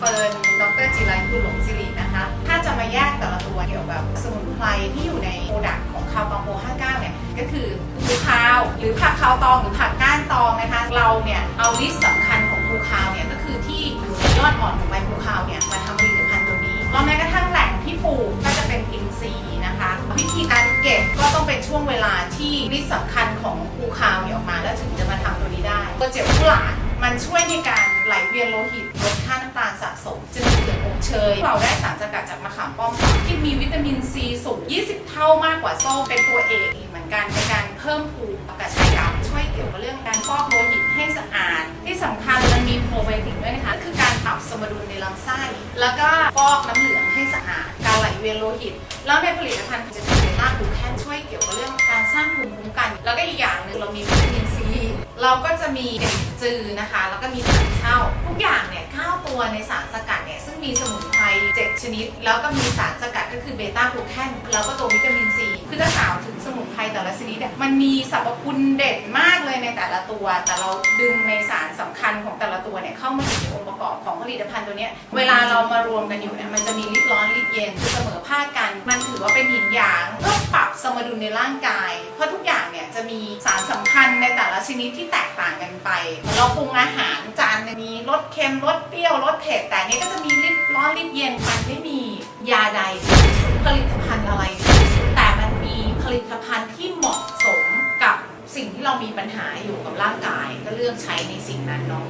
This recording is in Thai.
เฟิร์นดรจิรัยคุณหลงสิรินะคะ ถ้าจะมาแยกแต่ละตัวเกี่ยวกับสมุนไพรที่อยู่ในโปรดักต์ของคาวตองโป59 เนี่ย ก็คือภูคาว หรือผักคาวตองหรือผักก้านตองนะคะ เราเนี่ย เอาลิสต์สำคัญของภูคาวเนี่ย ก็คือที่อยู่ในยอดอ่อนของใบภูคาวเนี่ย มาทำผลิตภัณฑ์ตัวนี้แล้วแม้กระทั่งแหล่งที่ปลูกก็จะเป็นอินทรีย์นะคะ วิธีการเก็บก็ต้องเป็นช่วงเวลาที่ลิสต์สำคัญของภูคาวเนี่ยออกมา แล้วถึงจะมาทำตัวนี้ได้ตัวเจ็บผู้หลานมันช่วยในการ ไหลเวียนโลหิตลดค่าน้ำตาลสะสมจะเหลืองอบเชย เราได้สารสกัดจากมะขามป้อมที่มีวิตามินซีสูง 20 เท่ามากกว่าส้มเป็นตัวเอกอีกเหมือนกันในการเพิ่มภูมิกระชายดำช่วยเกี่ยวกับเรื่องการฟอกโลหิตให้สะอาด ที่สำคัญมันมีโปรไบโอติกด้วยนะคะ คือการปรับสมดุลในลำไส้ แล้วก็ฟอกน้ำเหลืองให้สะอาด การไหลเวียนโลหิต แล้วในผลิตภัณฑ์จะมีเบต้ากูแคนช่วยเกี่ยวกับเรื่อง เราก็จะมีเด็กจือนะคะ แล้วก็มีถังเช่า ทุกอย่างเนี่ย9ตัวในสารสกัดเนี่ยซึ่งมีสมุนไพร7ชนิด แล้วก็มีสารสกัดก็คือเบต้ากลูแคนแล้วก็ตัววิตามินซีคือถ้ากล่าวถึงสมุนไพรแต่ละชนิดเนี่ยมันมีสรรพคุณเด่นมากเลยในแต่ละตัว แต่เราดึงในสารสำคัญของแต่ละตัวเนี่ยเข้ามาอยู่ในองค์ประกอบของผลิตภัณฑ์ตัวเนี้ยเวลาเรามารวมกันอยู่เนี่ยมันจะมีลิตรร้อนลิตรเย็นคือเสมอภาคกัน มันถือว่าเป็นหินหยางเพื่อปรับสมดุลในร่างกาย เพราะทุกอย่างเนี่ยจะมีสารสำคัญ ละชนิดที่แตกต่างกันไป เราปรุงอาหารจานนึงมีรสเค็มรสเปรี้ยวรสเผ็ดแต่นี้ก็จะมีริดร้อนริดเย็นมันไม่มียาใดผลิตภัณฑ์อะไร แต่มันมีผลิตภัณฑ์ที่เหมาะสมกับสิ่งที่เรามีปัญหาอยู่กับร่างกาย ก็เลือกใช้ในสิ่งนั้นเนาะ